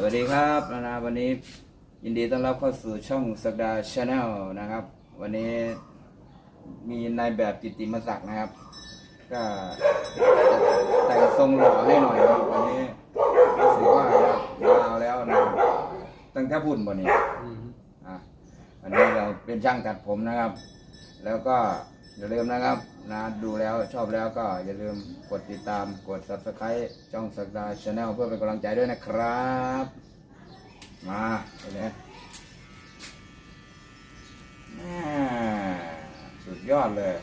สวัสดีครับนานาวันนี้ยินดีต้อนรับเข้าสู่ช่องสักดาชาแนลนะครับ วันนี้มีนายแบบจิตติมศักดิ์นะครับ ก็แต่งทรงหล่อให้หน่อยครับวันนี้รู้สึกว่าดาวแล้วนะครับตั้งแต่พุ่นบนนี้อืมอะวันนี้เราเป็นช่างตัดผมนะครับ แล้วก็อย่าลืมนะครับ นะดูแล้วชอบแล้วก็อย่าลืมกดติดตามกด subscribe ช่องสักดาชาแนลเพื่อเป็นกำลังใจด้วยนะครับ มาไปเลยแม่สุดยอดเลย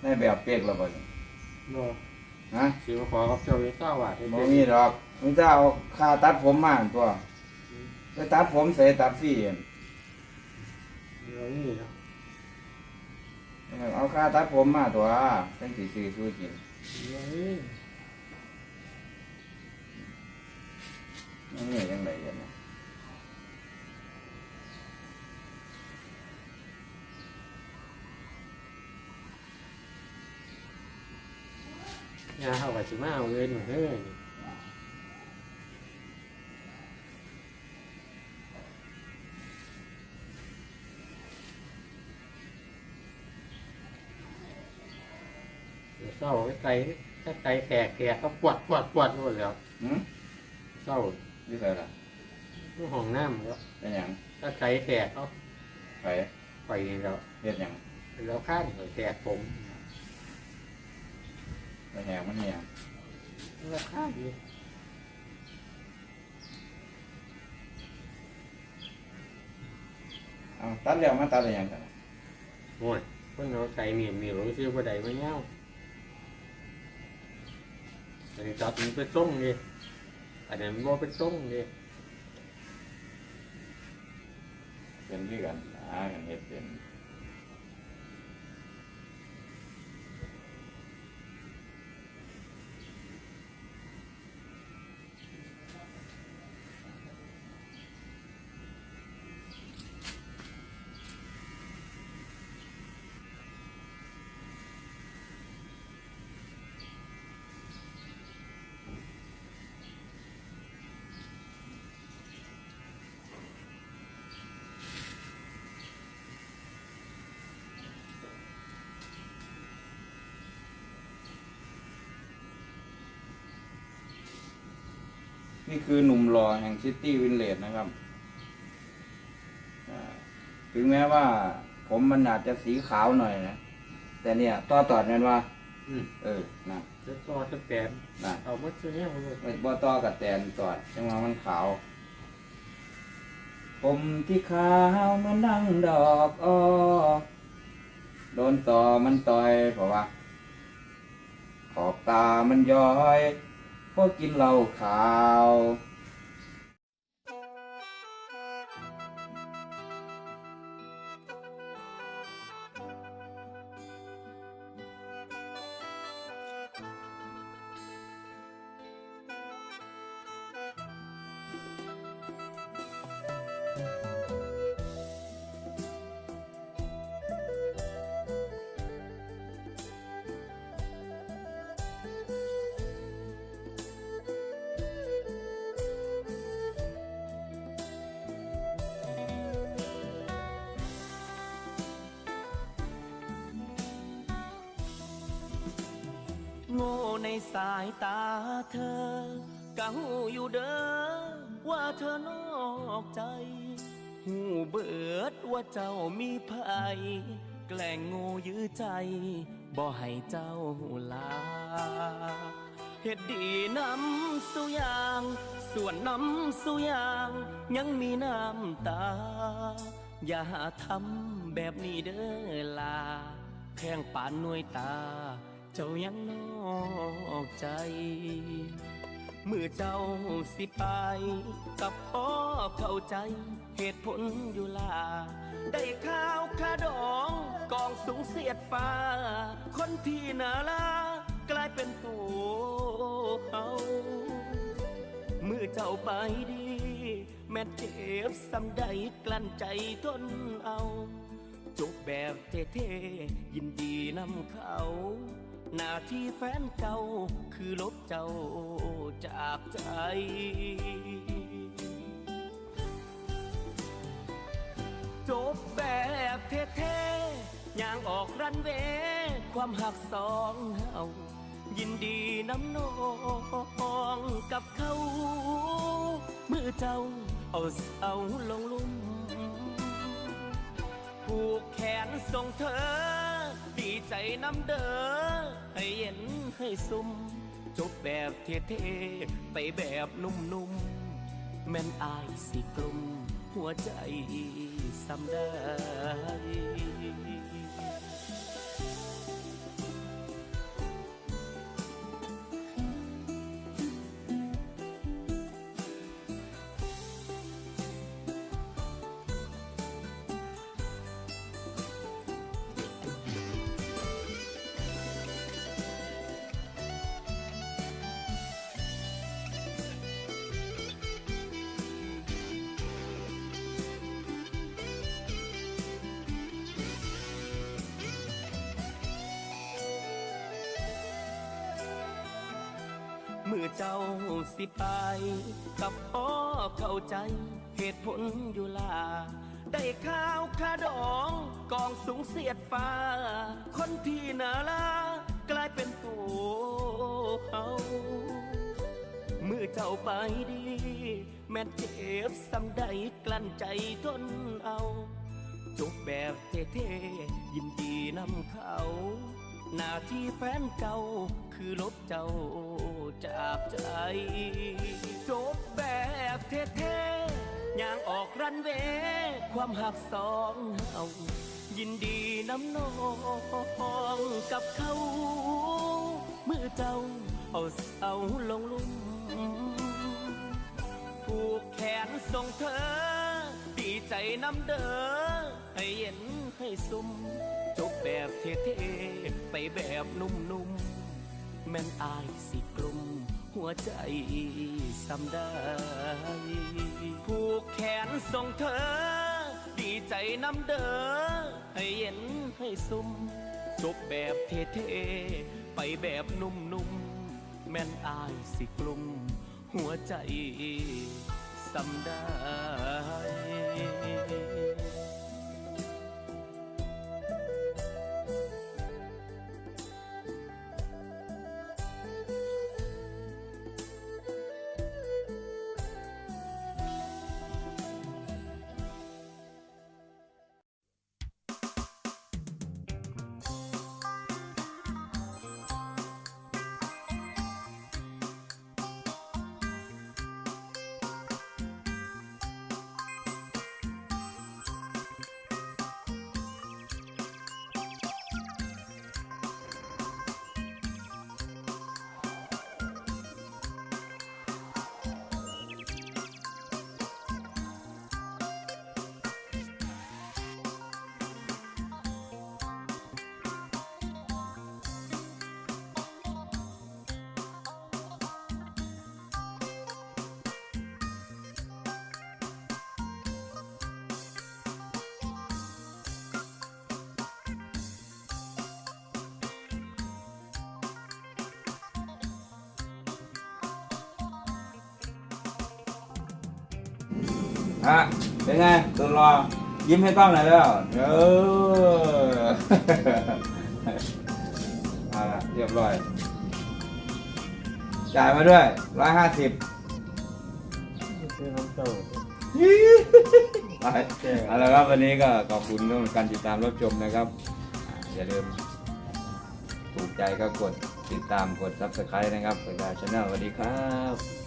ได้แบบเปียกแล้วบ่เนี่ยบ่ฮะสิมาขอกับเจ้าเวต้าว่าให้บ่เด็กมีดอกมึงจะเอาค่าตัดผมมาตัว ไปตัดผมใส่ตัดฟรีเองเดี๋ยวนี้เนาะเอาค่าตัดผมมาตัวตั้งสี่สี่สู้กินเดี๋ยวนี้นี่ยังไงกันนะยาเข้ากับสิมาเอาเงินมาเฮ้ย เดี๋ยวเศร้าไอ้ไก่ถ้าไก่แตกแตกก็ปวดปวดปวดหมดแล้วหืมเศร้านี่ใส่ละห้องน้ำแล้วเป็นหยังถ้าไก่แตกก็ไปไปแล้วเฮ็ดหยังแล้วข้างแตกผมไปแหงมันเหี่ยแล้วข้างอยู่เอาตัดแล้วมาตัดอะไรยังกันโอ้ยคนเราใส่เมียมีรู้ชื่อว่าใดไม่เงา อันนี้จับมันเป็นต้งดิอันนี้มันบ่เป็นต้งดิเป็นที่กันอ่าอย่างเห็ดเป็น นี่คือหนุ่มหล่อแห่งซิตี้วินเลจนะครับอ่าถึงแม้ว่าผมมันอาจจะสีขาวหน่อยนะ แต่เนี่ยต่อตอดกันว่า อืมเออนะจะต่อจะแปนนะเอามาเชื่อเลยไม่บ่ต่อกับแตนตอดจังหวะมันขาว ผมที่ขาวเหมันนั่งดอกอ้อโดนต่อมันต่อยเพราะว่าขอบตามันย้อยเพวกกินเหล้าขาว สายตาเธอก็หูอยู่เด้อว่าเธอนอกใจ หูเบิดว่าเจ้ามีภัยแกล้งโง่ยื้อใจบ่ให้เจ้าลาเฮ็ดดีน้ำสุยาง ส่วนน้ำสุยาง ยังมีน้ำตา อย่าทำแบบนี้เด้อลาแพงปานหน่วยตา เจ้ายังนอกใจเมื่อเจ้าสิไป กับพ่อเข้าใจ เหตุผลอยู่ลา ได้ข้าวขาดองกองสูงเสียดฟ้า คนที่นาลากลายเป็นตัวเขาเมื่อเจ้าไปดี แม้เจ็บซ้ำใดกลั้นใจทนเอาจบแบบเท่ๆยินดีนำเขา หน้าที่แฟนเก่าคือลบเจ้าจากใจจบแบบเท่ๆย่างออกรันเวความหักสองเฮายินดีน้ำนองกับเขาเมื่อเจ้าเอาเอาลงลุ่มผูกแขนส่งเธอ ดีใจน้ำเด้อ ให้เย็นให้ซุ่มจบแบบเท่ๆไปแบบนุ่มๆ แม่นอายสิกลุ่มหัวใจสำได้ เจ้าสิไป กับพ่อเข้าใจ เหตุผลอยู่ลา ได้ข้าวคาดองกองสูงเสียดฟ้า คนที่น่าลากลายเป็นตัวเขาเมื่อเจ้าไปดี แม่เจ็บซ้ำใดกลั้นใจทนเอา จบแบบเท่ๆยินดีนำเขา หน้าที่แฟนเก่าคือลบเจ้าจากใจ จบแบบเท่ๆย่างออกรันเวความหักสองเฮายินดีน้ำนองกับเขา เมื่อเจ้าเอาเอาลงลุ่มผูกแขนส่งเธอ ดีใจน้ำเด้อให้เย็นให้ซุ่ม แบบเท่ๆไปแบบนุ่มๆ แม่นอายสิกลุ่มหัวใจสำได้ผูกแขนส่งเธอ ดีใจน้ำเด้อให้เย็นให้ซุ่มจบแบบเท่ๆไปแบบนุ่มๆ แม่นอายสิกลุ่มหัวใจสำได้ ฮะเป็นไงตัวรอยิ้มให้กล้องหน่อยแล้วเออเอาละเรียบร้อย จ่ายมาด้วยร้อยห้าสิบคือน้ำเต้าไปเอาละครับวันนี้ก็ขอบคุณทุกการติดตามรับชมนะครับอ่าอย่าลืมถูกใจก็กดติดตามกด subscribe นะครับเวลาช anel สวัสดีครับ